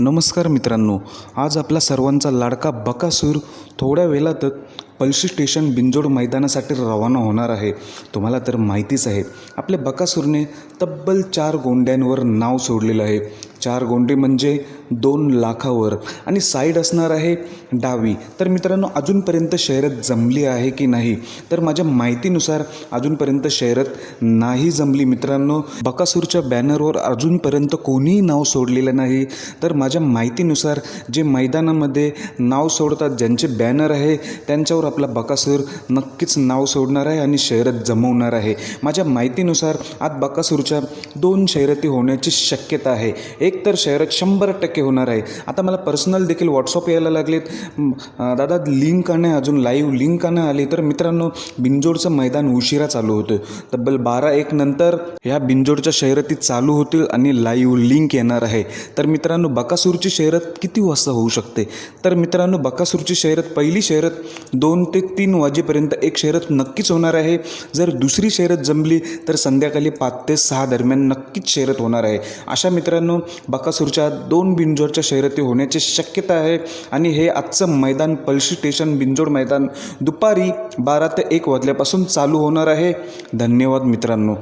नमस्कार मित्रांनो. आज आपला सर्वांचा लाडका बकासूर थोड्या वेळातच पल्शी स्टेशन बिंजोड मैदानासाठी रवाना होणार आहे. तुम्हाला तर माहितीच आहे आपल्या बकासूरने तब्बल चार गोंड्यांवर नाव सोडलेलं आहे. चार गोंडे म्हणजे दोन लाखावर आणि साईड असणार आहे डावी. तर मित्रांनो अजूनपर्यंत शहरात जमली आहे की नाही? तर माझ्या माहितीनुसार अजूनपर्यंत शहरात नाही जमली मित्रांनो. बकासूरच्या बॅनरवर अजूनपर्यंत कोणीही नाव सोडलेलं नाही. तर माझ्या माहितीनुसार जे मैदानामध्ये नाव सोडतात ज्यांचे बॅनर आहे त्यांच्यावर आपला बकासूर नक्कीच नाव सोडणार आहे आणि शर्यत जमवणार आहे. माझ्या माहितीनुसार आज बकासूरच्या दोन शर्यती होण्याची शक्यता आहे. एक तर शर्यत शंभर टक्के होणार आहे. आता मला पर्सनल देखील व्हॉट्सअप यायला लागलेत. दादा लिंक का नाही अजून लाईव्ह लिंक आणि आली. तर मित्रांनो बिंजोडचं मैदान उशिरा चालू होतं. तब्बल बारा एक नंतर ह्या बिंजोडच्या शर्यती चालू होतील आणि लाईव्ह लिंक येणार आहे. तर मित्रांनो बकासूरची शर्यत किती वाजता होऊ शकते? तर मित्रांनो बकासूरची शर्यत पहिली शर्यत दोन ते तीन वाजेपर्यंत एक शर्यत नक्कीच होणार आहे. जर दुसरी शर्यत जमली तर संध्याकाळी पाच ते सहा दरम्यान नक्कीच शर्यत होणार आहे. अशा मित्रांनो बकासूरच्या दोन बिंजोडच्या शर्यती होण्याची शक्यता आहे. आणि हे आजचं मैदान पळशी स्टेशन बिंजोड मैदान दुपारी बारा ते एक वाजल्यापासून चालू होणार आहे. धन्यवाद मित्रांनो.